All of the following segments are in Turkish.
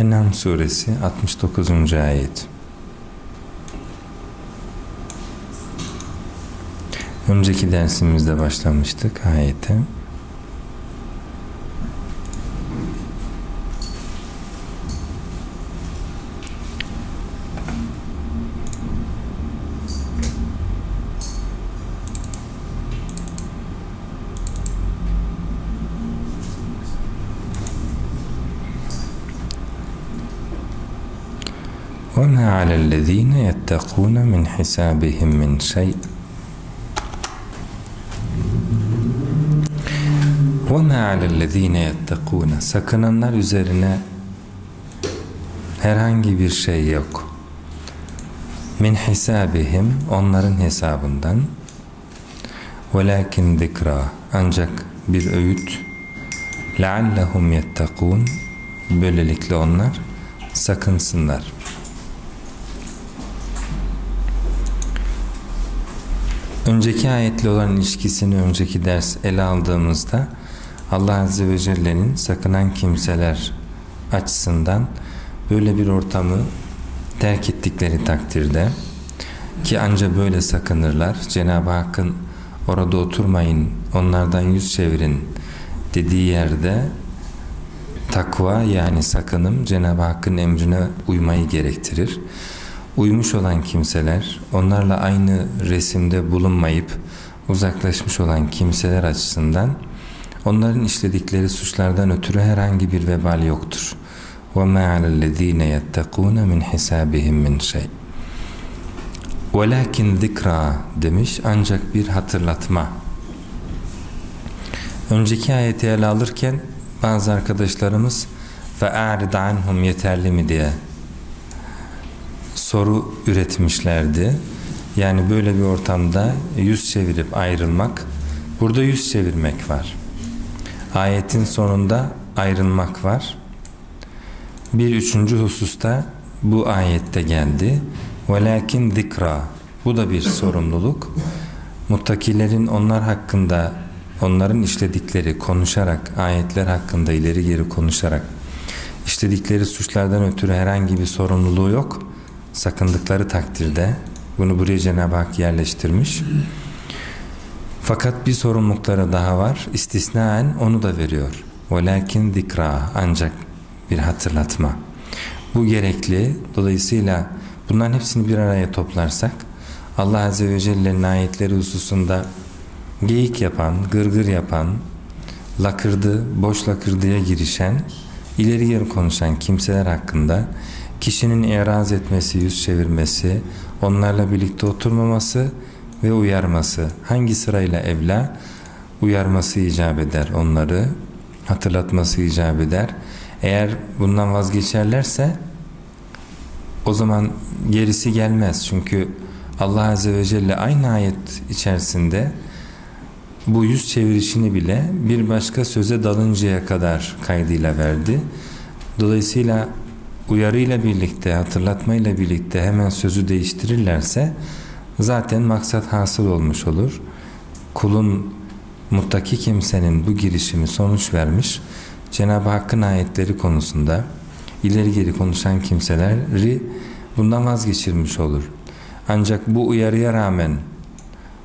En'am suresi 69. ayet. Önceki dersimizde başlamıştık ayete. على الذين يتقون من حسابهم من شيء وما على الذين يتقون sakınanlar üzerine herhangi bir şey yok. Min hisabihim onların hesabından velakin zikra ancak bir öğüt leallehum yettekun böylelikle onlar sakınsınlar. Önceki ayetle olan ilişkisini önceki ders ele aldığımızda Allah Azze ve Celle'nin sakınan kimseler açısından böyle bir ortamı terk ettikleri takdirde ki anca böyle sakınırlar. Cenab-ı Hakk'ın orada oturmayın, onlardan yüz çevirin dediği yerde takva yani sakınım Cenab-ı Hakk'ın emrine uymayı gerektirir uymuş olan kimseler, onlarla aynı resimde bulunmayıp uzaklaşmış olan kimseler açısından onların işledikleri suçlardan ötürü herhangi bir vebal yoktur. وَمَا عَلَى الَّذ۪ينَ يَتَّقُونَ مِنْ حِسَابِهِمْ مِنْ شَيْءٍ وَلَكِنْ ذِكْرَى demiş ancak bir hatırlatma. Önceki ayeti ele alırken bazı arkadaşlarımız فَاَعْرِضَ عَنْهُمْ yeterli mi diye soru üretmişlerdi. Yani böyle bir ortamda yüz çevirip ayrılmak, burada yüz çevirmek var. Ayetin sonunda ayrılmak var. Bir üçüncü hususta bu ayette geldi. Velakin zikra. Bu da bir sorumluluk. Muttakilerin onlar hakkında onların işledikleri konuşarak ayetler hakkında ileri geri konuşarak işledikleri suçlardan ötürü herhangi bir sorumluluğu yok sakındıkları takdirde bunu buraya Cenab-ı Hak yerleştirmiş. Fakat bir sorumlulukları daha var. İstisnaen onu da veriyor. Velakin zikra ancak bir hatırlatma. Bu gerekli. Dolayısıyla bunların hepsini bir araya toplarsak Allah Azze ve Celle'nin ayetleri hususunda geyik yapan, gırgır yapan, lakırdı, boş lakırdıya girişen, ileri geri konuşan kimseler hakkında kişinin eraz etmesi, yüz çevirmesi, onlarla birlikte oturmaması ve uyarması. Hangi sırayla evla? Uyarması icap eder onları, hatırlatması icap eder. Eğer bundan vazgeçerlerse o zaman gerisi gelmez. Çünkü Allah Azze ve Celle aynı ayet içerisinde bu yüz çevirişini bile bir başka söze dalıncaya kadar kaydıyla verdi. Dolayısıyla uyarıyla birlikte, hatırlatmayla birlikte hemen sözü değiştirirlerse zaten maksat hasıl olmuş olur. Kulun muttaki kimsenin bu girişimi sonuç vermiş. Cenab-ı Hakk'ın ayetleri konusunda ileri geri konuşan kimseleri bundan vazgeçirmiş olur. Ancak bu uyarıya rağmen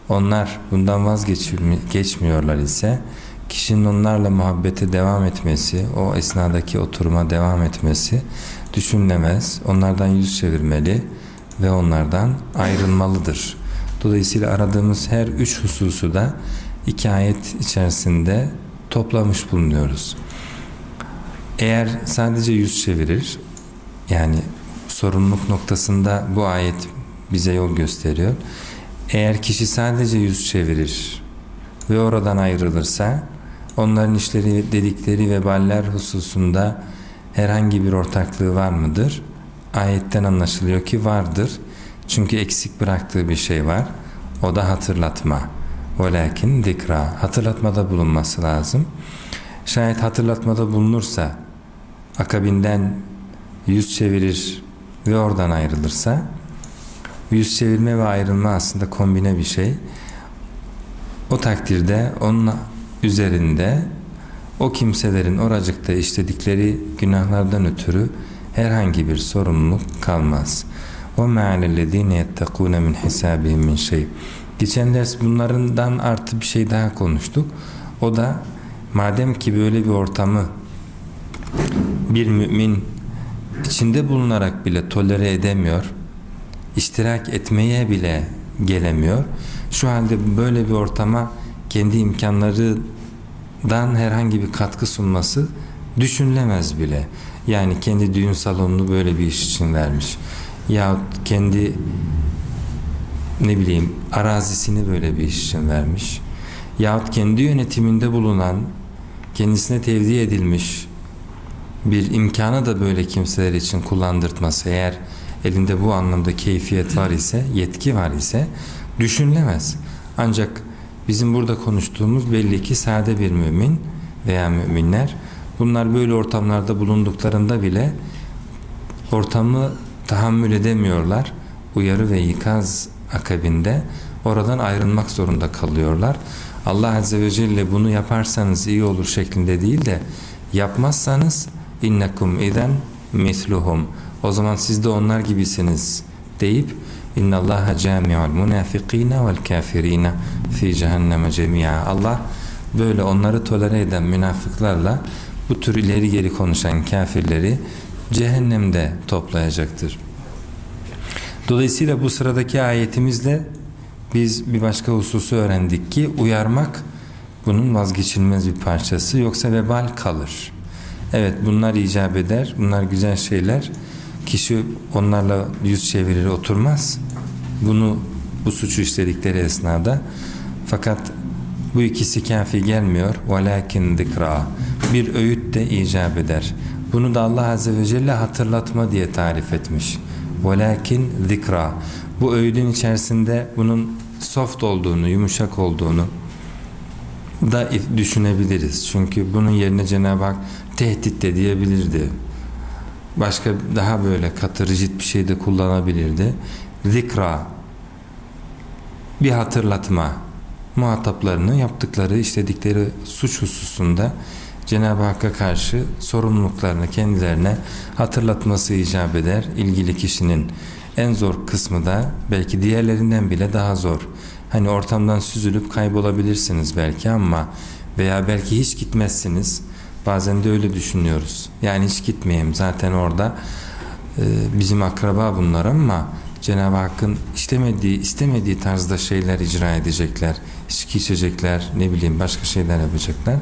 onlar bundan vazgeçmiyorlar ise kişinin onlarla muhabbete devam etmesi, o esnadaki oturuma devam etmesi düşünülemez. Onlardan yüz çevirmeli ve onlardan ayrılmalıdır. Dolayısıyla aradığımız her üç hususu da iki ayet içerisinde toplamış bulunuyoruz. Eğer sadece yüz çevirir, yani sorumluluk noktasında bu ayet bize yol gösteriyor. Eğer kişi sadece yüz çevirir ve oradan ayrılırsa onların işleri dedikleri veballer hususunda herhangi bir ortaklığı var mıdır? Ayetten anlaşılıyor ki vardır. Çünkü eksik bıraktığı bir şey var. O da hatırlatma. Velakin dikra. Hatırlatmada bulunması lazım. Şayet hatırlatmada bulunursa akabinden yüz çevirir ve oradan ayrılırsa yüz çevirme ve ayrılma aslında kombine bir şey. O takdirde onun üzerinde o kimselerin oracıkta işledikleri günahlardan ötürü herhangi bir sorumluluk kalmaz. O me'alellezine yettekûne min hisâbihim min şey. Geçen ders bunlardan artı bir şey daha konuştuk. O da madem ki böyle bir ortamı bir mümin içinde bulunarak bile tolere edemiyor, iştirak etmeye bile gelemiyor. Şu halde böyle bir ortama kendi imkanları imkanlarından herhangi bir katkı sunması düşünülemez bile. Yani kendi düğün salonunu böyle bir iş için vermiş. Ya kendi ne bileyim arazisini böyle bir iş için vermiş. Yahut kendi yönetiminde bulunan kendisine tevdi edilmiş bir imkanı da böyle kimseler için kullandırtması eğer elinde bu anlamda keyfiyet var ise, yetki var ise düşünülemez. Ancak bizim burada konuştuğumuz belli ki sade bir mümin veya müminler bunlar böyle ortamlarda bulunduklarında bile ortamı tahammül edemiyorlar. Uyarı ve ikaz akabinde oradan ayrılmak zorunda kalıyorlar. Allah Azze ve Celle bunu yaparsanız iyi olur şeklinde değil de yapmazsanız innekum iden misluhum o zaman siz de onlar gibisiniz deyip innallaha cami'ul munafikina vel kafirina fi cehenneme cemi'a Allah böyle onları tolere eden münafıklarla bu tür ileri geri konuşan kafirleri cehennemde toplayacaktır. Dolayısıyla bu sıradaki ayetimizle biz bir başka hususu öğrendik ki uyarmak bunun vazgeçilmez bir parçası yoksa vebal kalır. Evet bunlar icap eder, bunlar güzel şeyler. Kişi onlarla yüz çevirir oturmaz. Bunu bu suçu işledikleri esnada fakat bu ikisi kafi gelmiyor. Velakin zikra. Bir öğüt de icap eder. Bunu da Allah Azze ve Celle hatırlatma diye tarif etmiş. Velakin zikra. Bu öğüdün içerisinde bunun soft olduğunu, yumuşak olduğunu da düşünebiliriz. Çünkü bunun yerine Cenab-ı Hak tehdit de diyebilirdi. Başka daha böyle katı rigid bir şey de kullanabilirdi. Zikra bir hatırlatma muhataplarını yaptıkları işledikleri suç hususunda Cenab-ı Hakk'a karşı sorumluluklarını kendilerine hatırlatması icap eder. İlgili kişinin en zor kısmı da belki diğerlerinden bile daha zor. Hani ortamdan süzülüp kaybolabilirsiniz belki ama veya belki hiç gitmezsiniz. Bazen de öyle düşünüyoruz. Yani hiç gitmeyeyim zaten orada e, bizim akraba bunlar ama Cenab-ı Hakk'ın istemediği, istemediği tarzda şeyler icra edecekler. İçki içecekler, ne bileyim başka şeyler yapacaklar.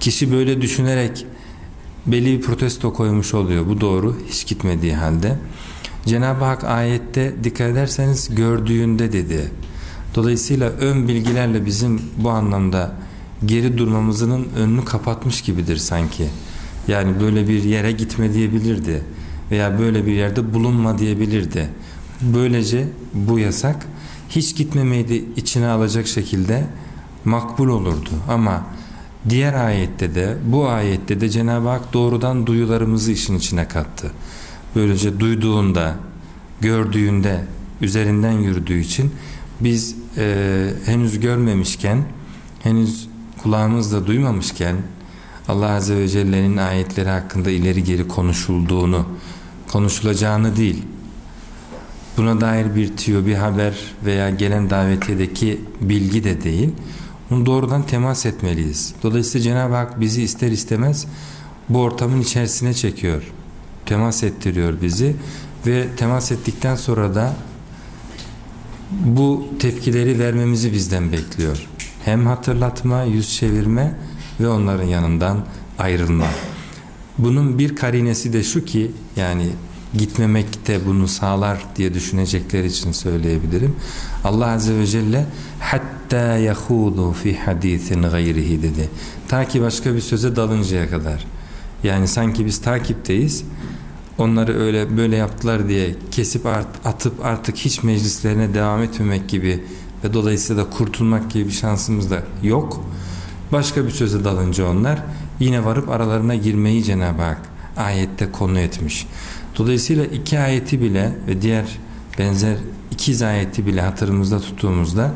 Kişi böyle düşünerek belli bir protesto koymuş oluyor. Bu doğru. Hiç gitmediği halde. Cenab-ı Hak ayette dikkat ederseniz gördüğünde dedi. Dolayısıyla ön bilgilerle bizim bu anlamda geri durmamızın önünü kapatmış gibidir sanki. Yani böyle bir yere gitme diyebilirdi veya böyle bir yerde bulunma diyebilirdi. Böylece bu yasak hiç gitmemeyi de içine alacak şekilde makbul olurdu. Ama diğer ayette de bu ayette de Cenab-ı Hak doğrudan duyularımızı işin içine kattı. Böylece duyduğunda, gördüğünde, üzerinden yürüdüğü için biz e, henüz görmemişken, henüz kulağımızda duymamışken Allah Azze ve Celle'nin ayetleri hakkında ileri geri konuşulduğunu, konuşulacağını değil, buna dair bir tüyo, bir haber veya gelen davetiyedeki bilgi de değil, bunu doğrudan temas etmeliyiz. Dolayısıyla Cenab-ı Hak bizi ister istemez bu ortamın içerisine çekiyor, temas ettiriyor bizi ve temas ettikten sonra da bu tepkileri vermemizi bizden bekliyor. Hem hatırlatma, yüz çevirme ve onların yanından ayrılma. Bunun bir karinesi de şu ki yani gitmemek de bunu sağlar diye düşünecekler için söyleyebilirim. Allah Azze ve Celle hatta yahudu fi hadisin gayrihi dedi. Ta ki başka bir söze dalıncaya kadar. Yani sanki biz takipteyiz onları öyle böyle yaptılar diye kesip art, atıp artık hiç meclislerine devam etmemek gibi ve dolayısıyla da kurtulmak gibi bir şansımız da yok. Başka bir söze dalınca onlar yine varıp aralarına girmeyi Cenab-ı Hak ayette konu etmiş. Dolayısıyla iki ayeti bile ve diğer benzer ikiz ayeti bile hatırımızda tuttuğumuzda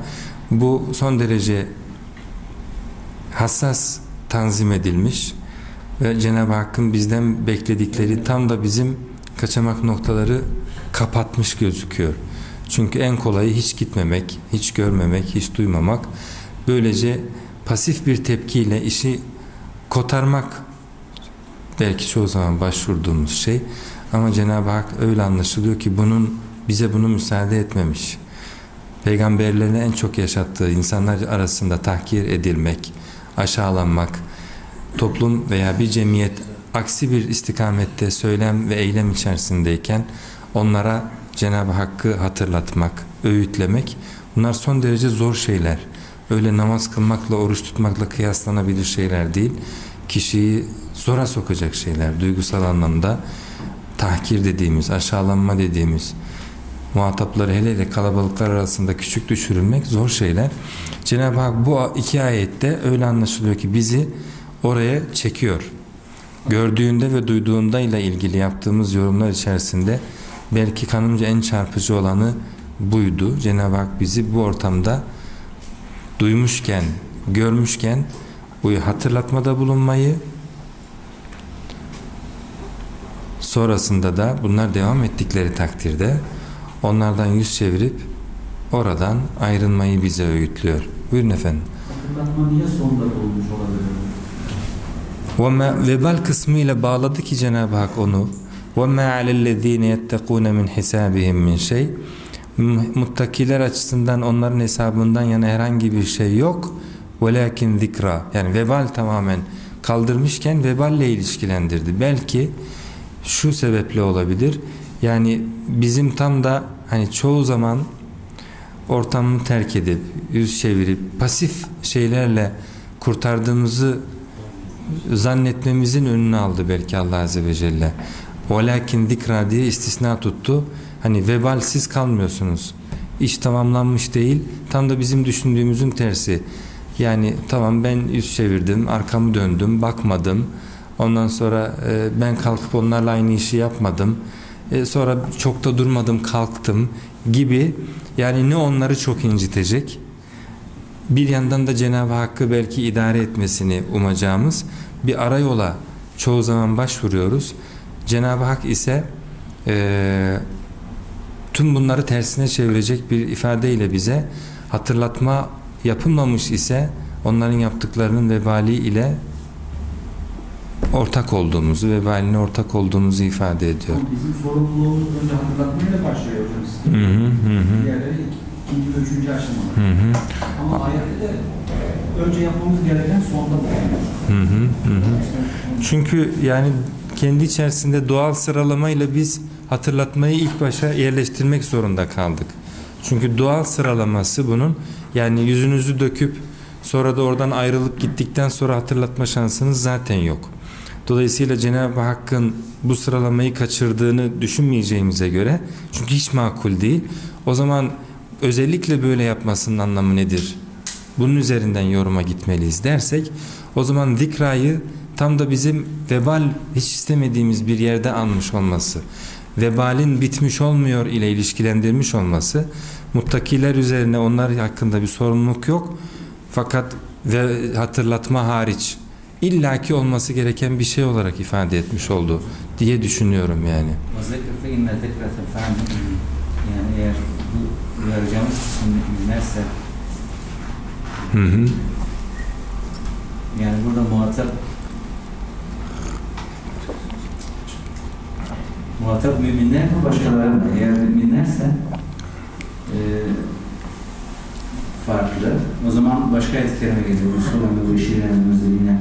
bu son derece hassas tanzim edilmiş ve Cenab-ı Hakk'ın bizden bekledikleri tam da bizim kaçamak noktaları kapatmış gözüküyor. Çünkü en kolayı hiç gitmemek, hiç görmemek, hiç duymamak. Böylece pasif bir tepkiyle işi kotarmak belki çoğu zaman başvurduğumuz şey ama Cenab-ı Hak öyle anlaşılıyor ki bunun bize bunu müsaade etmemiş. Peygamberlerin en çok yaşattığı insanlar arasında tahkir edilmek, aşağılanmak, toplum veya bir cemiyet aksi bir istikamette söylem ve eylem içerisindeyken onlara Cenab-ı Hakk'ı hatırlatmak, öğütlemek bunlar son derece zor şeyler. Öyle namaz kılmakla, oruç tutmakla kıyaslanabilir şeyler değil. Kişiyi zora sokacak şeyler. Duygusal anlamda tahkir dediğimiz, aşağılanma dediğimiz muhatapları hele hele kalabalıklar arasında küçük düşürülmek zor şeyler. Cenab-ı Hak bu iki ayette öyle anlaşılıyor ki bizi oraya çekiyor. Gördüğünde ve duyduğunda ile ilgili yaptığımız yorumlar içerisinde belki kanımca en çarpıcı olanı buydu. Cenab-ı Hak bizi bu ortamda duymuşken, görmüşken bu hatırlatmada bulunmayı sonrasında da bunlar devam ettikleri takdirde onlardan yüz çevirip oradan ayrılmayı bize öğütlüyor. Buyurun efendim. Hatırlatma niye sonda olmuş olabilir? Ve vebal kısmı ile bağladı ki Cenab-ı Hak onu وَمَا عَلَى الَّذ۪ينَ يَتَّقُونَ مِنْ حِسَابِهِمْ مِنْ şey Muttakiler açısından onların hesabından yana herhangi bir şey yok. وَلَاكِنْ zikra Yani vebal tamamen kaldırmışken veballe ilişkilendirdi. Belki şu sebeple olabilir. Yani bizim tam da hani çoğu zaman ortamını terk edip yüz çevirip pasif şeylerle kurtardığımızı zannetmemizin önünü aldı belki Allah Azze ve Celle. Velakin zikra diye istisna tuttu. Hani vebalsiz kalmıyorsunuz. İş tamamlanmış değil. Tam da bizim düşündüğümüzün tersi. Yani tamam ben yüz çevirdim, arkamı döndüm, bakmadım. Ondan sonra e, ben kalkıp onlarla aynı işi yapmadım. E, sonra çok da durmadım, kalktım gibi. Yani ne onları çok incitecek. Bir yandan da Cenab-ı Hakk'ı belki idare etmesini umacağımız bir arayola çoğu zaman başvuruyoruz. Cenab-ı Hak ise e, tüm bunları tersine çevirecek bir ifadeyle bize hatırlatma yapılmamış ise onların yaptıklarının vebali ile ortak olduğumuzu, vebaline ortak olduğumuzu ifade ediyor. Ama bizim sorumluluğumuz önce hatırlatmayla başlıyor hocam. Sizin Hı hı. Diğerleri ikinci ve üçüncü aşamada. Hı hı. Ama ayette de önce yapmamız gereken sonda bu. Hı hı hı hı. Çünkü yani kendi içerisinde doğal sıralamayla biz hatırlatmayı ilk başa yerleştirmek zorunda kaldık. Çünkü doğal sıralaması bunun yani yüzünüzü döküp sonra da oradan ayrılıp gittikten sonra hatırlatma şansınız zaten yok. Dolayısıyla Cenab-ı Hakk'ın bu sıralamayı kaçırdığını düşünmeyeceğimize göre çünkü hiç makul değil. O zaman özellikle böyle yapmasının anlamı nedir? Bunun üzerinden yoruma gitmeliyiz dersek o zaman zikrayı Tam da bizim vebal hiç istemediğimiz bir yerde almış olması, vebalin bitmiş olmuyor ile ilişkilendirmiş olması, muttakiler üzerine onlar hakkında bir sorumluluk yok. Fakat ve hatırlatma hariç illaki olması gereken bir şey olarak ifade etmiş oldu diye düşünüyorum yani. Yani eğer bu uyaracağımız dinlerse hı hı. yani burada muhatap muhatap müminler mi başkaları mı? Eğer müminlerse e, farklı. O zaman başka ayet-i kerime geliyor. Resulü ve Beşir'in özelliğine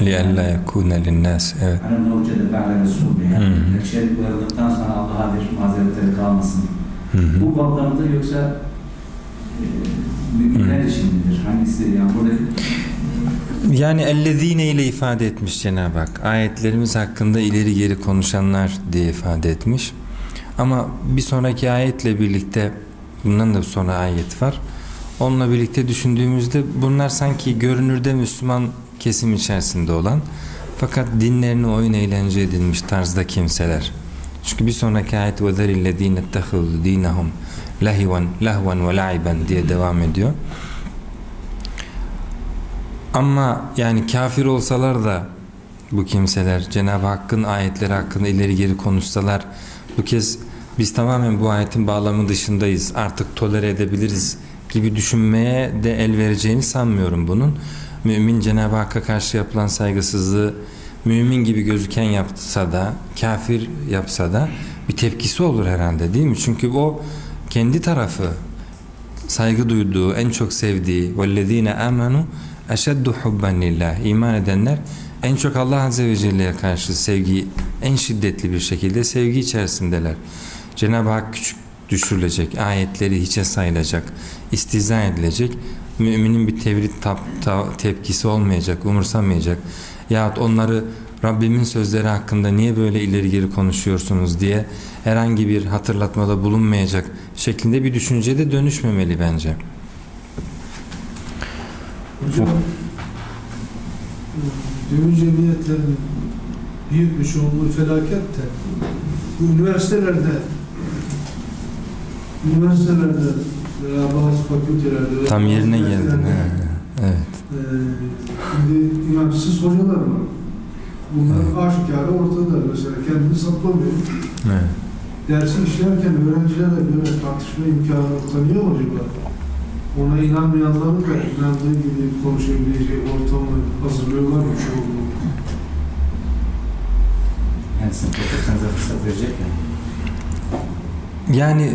لِأَلَّا يَكُونَ لِلنَّاسِ Evet. Hani ne olacak da Ba'le Resulü Hı yani. hı. Şerif uyarıldıktan sonra Allah'a bir mazeretleri kalmasın. Hı hı. Bu babda mıdır yoksa e, müminler için midir? Hangisi yani buradaki Yani ellezine ile ifade etmiş Cenab-ı Hak. Ayetlerimiz hakkında ileri geri konuşanlar diye ifade etmiş. Ama bir sonraki ayetle birlikte bundan da bir sonra ayet var. Onunla birlikte düşündüğümüzde bunlar sanki görünürde Müslüman kesim içerisinde olan fakat dinlerini oyun eğlence edilmiş tarzda kimseler. Çünkü bir sonraki ayet وَذَرِ الَّذ۪ينَ اتَّخَذُوا د۪ينَهُمْ لَهِوًا لَهْوًا وَلَعِبًا diye devam ediyor. Ama yani kafir olsalar da bu kimseler Cenab-ı Hakk'ın ayetleri hakkında ileri geri konuşsalar bu kez biz tamamen bu ayetin bağlamı dışındayız artık tolere edebiliriz gibi düşünmeye de el vereceğini sanmıyorum bunun. Mümin Cenab-ı Hakk'a karşı yapılan saygısızlığı mümin gibi gözüken yapsa da kafir yapsa da bir tepkisi olur herhalde değil mi? Çünkü o kendi tarafı saygı duyduğu, en çok sevdiği وَالَّذ۪ينَ آمَنُوا Eşeddu hubben lillah. İman edenler en çok Allah Azze ve Celle'ye karşı sevgiyi en şiddetli bir şekilde sevgi içerisindeler. Cenab-ı Hak küçük düşürülecek, ayetleri hiçe sayılacak, istiza edilecek. Müminin bir tevrit tap, ta, tepkisi olmayacak, umursamayacak. Yahut onları Rabbimin sözleri hakkında niye böyle ileri geri konuşuyorsunuz diye herhangi bir hatırlatmada bulunmayacak şeklinde bir düşünceye de dönüşmemeli bence.'' Hocam, düğün cemiyetlerinin büyük bir çoğunluğu felaket de bu üniversitelerde üniversitelerde veya bazı fakültelerde Tam yerine geldin. Evet. eee, şimdi inançsız hocalar var. Bunlar aşikare ortada. Mesela kendini saklamıyor. evet. Dersi işlerken öğrencilere böyle tartışma imkanı tanıyor mu acaba? Ona inanmayanların da inandığı gibi konuşabileceği ortamı hazırlıyorlar mı çoğunluğu? Yani sizin profesörünüze fırsat verecek mi? Yani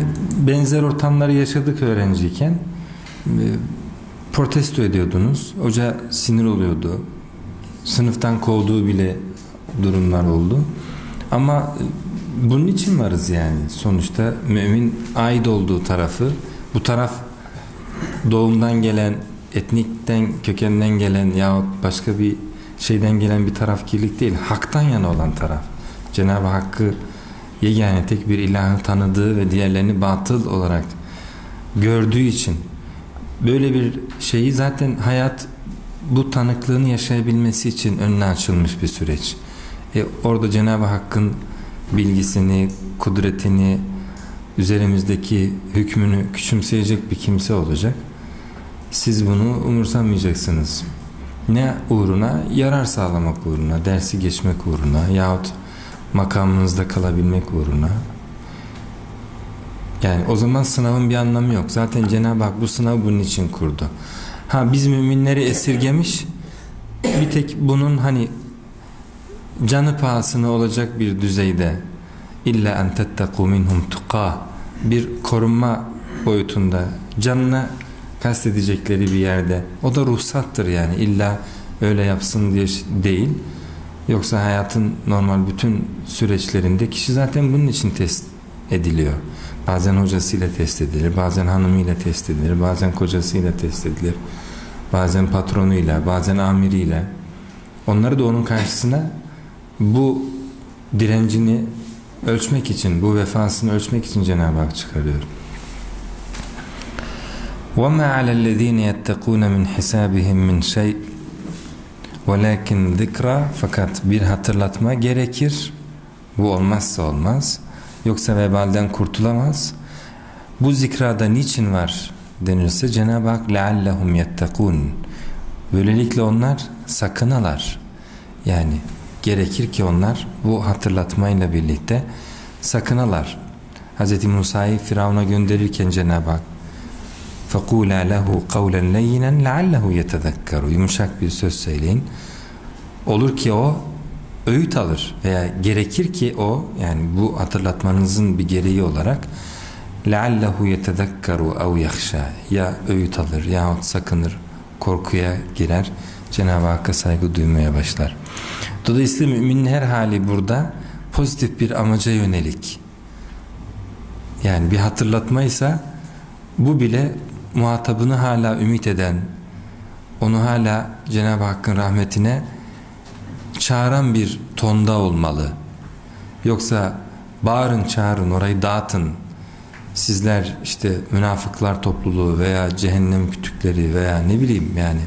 benzer ortamları yaşadık öğrenciyken. E, Protesto ediyordunuz. Hoca sinir oluyordu. Sınıftan kovduğu bile durumlar oldu. Ama e, bunun için varız yani. Sonuçta mümin ait olduğu tarafı bu taraf doğumdan gelen, etnikten, kökenden gelen yahut başka bir şeyden gelen bir tarafkirlik değil. Haktan yana olan taraf. Cenab-ı Hakk'ı yegane tek bir ilahı tanıdığı ve diğerlerini batıl olarak gördüğü için böyle bir şeyi zaten hayat bu tanıklığını yaşayabilmesi için önüne açılmış bir süreç. E, orada Cenab-ı Hakk'ın bilgisini, kudretini, üzerimizdeki hükmünü küçümseyecek bir kimse olacak. Siz bunu umursamayacaksınız. Ne uğruna? Yarar sağlamak uğruna, dersi geçmek uğruna yahut makamınızda kalabilmek uğruna. Yani o zaman sınavın bir anlamı yok. Zaten Cenab-ı Hak bu sınavı bunun için kurdu. Ha biz müminleri esirgemiş bir tek bunun hani canı pahasına olacak bir düzeyde illa en tetteku minhum tuqa. Bir korunma boyutunda canına kastedecekleri bir yerde. O da ruhsattır yani. İlla öyle yapsın diye değil. Yoksa hayatın normal bütün süreçlerinde kişi zaten bunun için test ediliyor. Bazen hocasıyla test edilir bazen hanımıyla test edilir bazen kocasıyla test edilir bazen patronuyla bazen amiriyle. Onları da onun karşısına bu direncini ölçmek için, bu vefasını ölçmek için Cenab-ı Hak çıkarıyor. وَمَا عَلَى الَّذ۪ينَ يَتَّقُونَ مِنْ حِسَابِهِمْ مِنْ شَيْءٍ وَلَكِنْ ذِكْرَ Fakat bir hatırlatma gerekir. Bu olmazsa olmaz. Yoksa vebalden kurtulamaz. Bu zikrada niçin var denirse Cenab-ı Hak لَعَلَّهُمْ يَتَّقُونَ Böylelikle onlar sakınalar. Yani gerekir ki onlar bu hatırlatmayla birlikte sakınalar. Hz. Musa'yı Firavun'a gönderirken Cenab-ı Hak فَقُولَا لَهُ قَوْلًا لَيِّنًا لَعَلَّهُ يَتَذَكَّرُ Yumuşak bir söz söyleyin. Olur ki o öğüt alır veya gerekir ki o yani bu hatırlatmanızın bir gereği olarak لَعَلَّهُ يَتَذَكَّرُ اَوْ يَخْشَى Ya öğüt alır yahut sakınır, korkuya girer, Cenab-ı Hakk'a saygı duymaya başlar. Dolayısıyla müminin her hali burada pozitif bir amaca yönelik. Yani bir hatırlatmaysa bu bile muhatabını hala ümit eden, onu hala Cenab-ı Hakk'ın rahmetine çağıran bir tonda olmalı. Yoksa bağırın çağırın orayı dağıtın. Sizler işte münafıklar topluluğu veya cehennem kütükleri veya ne bileyim yani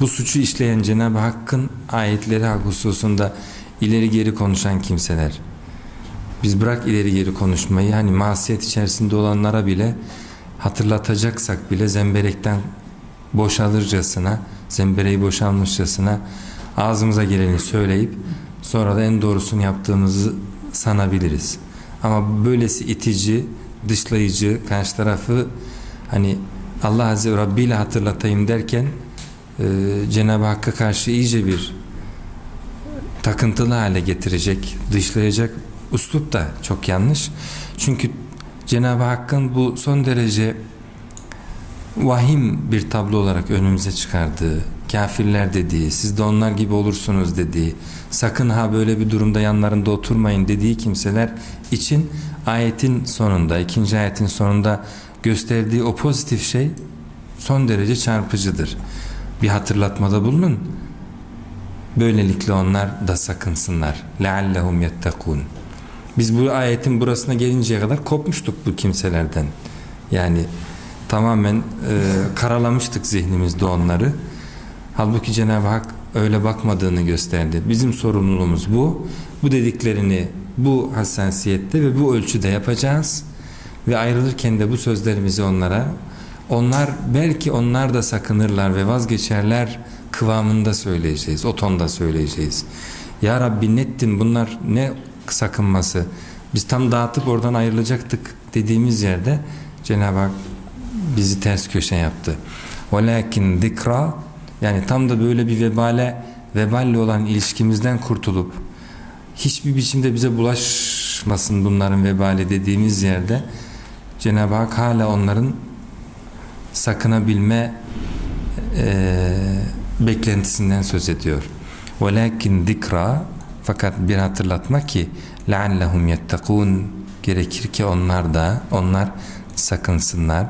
bu suçu işleyen Cenab-ı Hakk'ın ayetleri hususunda ileri geri konuşan kimseler. Biz bırak ileri geri konuşmayı hani masiyet içerisinde olanlara bile hatırlatacaksak bile zemberekten boşalırcasına, zembereği boşalmışçasına ağzımıza geleni söyleyip Sonra da en doğrusunu yaptığımızı sanabiliriz. Ama böylesi itici, dışlayıcı, karşı tarafı hani Allah Azze ve Rabbi ile hatırlatayım derken e, Cenab-ı Hakk'a karşı iyice bir takıntılı hale getirecek, dışlayacak uslup da çok yanlış. Çünkü Cenab-ı Hakk'ın bu son derece vahim bir tablo olarak önümüze çıkardığı, kafirler dediği, siz de onlar gibi olursunuz dediği, sakın ha böyle bir durumda yanlarında oturmayın dediği kimseler için ayetin sonunda, ikinci ayetin sonunda gösterdiği o pozitif şey son derece çarpıcıdır Bir hatırlatmada bulunun. Böylelikle onlar da sakınsınlar. لَعَلَّهُمْ يَتَّقُونَ Biz bu ayetin burasına gelinceye kadar kopmuştuk bu kimselerden. Yani tamamen e, karalamıştık zihnimizde onları. Halbuki Cenab-ı Hak öyle bakmadığını gösterdi. Bizim sorumluluğumuz bu. Bu dediklerini bu hassasiyette ve bu ölçüde yapacağız. Ve ayrılırken de bu sözlerimizi onlara onlar belki onlar da sakınırlar ve vazgeçerler kıvamında söyleyeceğiz. O tonda söyleyeceğiz. Ya Rabbi nettin bunlar ne sakınması. Biz tam dağıtıp oradan ayrılacaktık dediğimiz yerde Cenab-ı Hak bizi ters köşe yaptı. Velakin zikra yani tam da böyle bir vebale veballe olan ilişkimizden kurtulup hiçbir biçimde bize bulaşmasın bunların vebali dediğimiz yerde Cenab-ı Hak hala onların sakınabilme e, beklentisinden söz ediyor. Velakin zikra fakat bir hatırlatma ki leallehum yettekûn gerekir ki onlar da onlar sakınsınlar.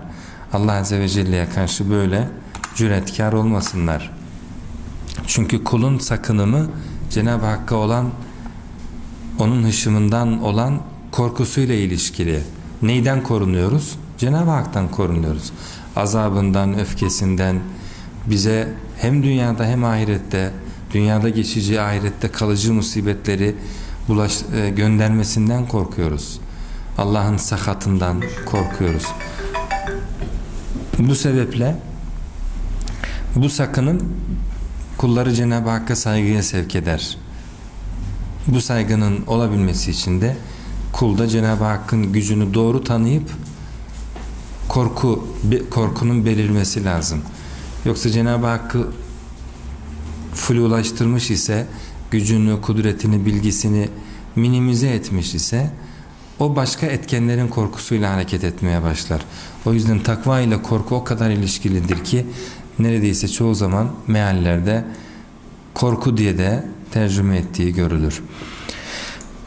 Allah Azze ve Celle'ye karşı böyle cüretkar olmasınlar. Çünkü kulun sakınımı Cenab-ı Hakk'a olan onun hışımından olan korkusuyla ilişkili. Neyden korunuyoruz? Cenab-ı Hak'tan korunuyoruz. Azabından, öfkesinden bize hem dünyada hem ahirette dünyada geçici ahirette kalıcı musibetleri bulaş, e, göndermesinden korkuyoruz. Allah'ın sakatından korkuyoruz. Bu sebeple bu sakının kulları Cenab-ı Hakk'a saygıya sevk eder. Bu saygının olabilmesi için de kulda Cenab-ı Hakk'ın gücünü doğru tanıyıp korku korkunun belirmesi lazım. Yoksa Cenab-ı Hakk'ı flulaştırmış ise gücünü, kudretini, bilgisini minimize etmiş ise o başka etkenlerin korkusuyla hareket etmeye başlar. O yüzden takva ile korku o kadar ilişkilidir ki neredeyse çoğu zaman meallerde korku diye de tercüme ettiği görülür.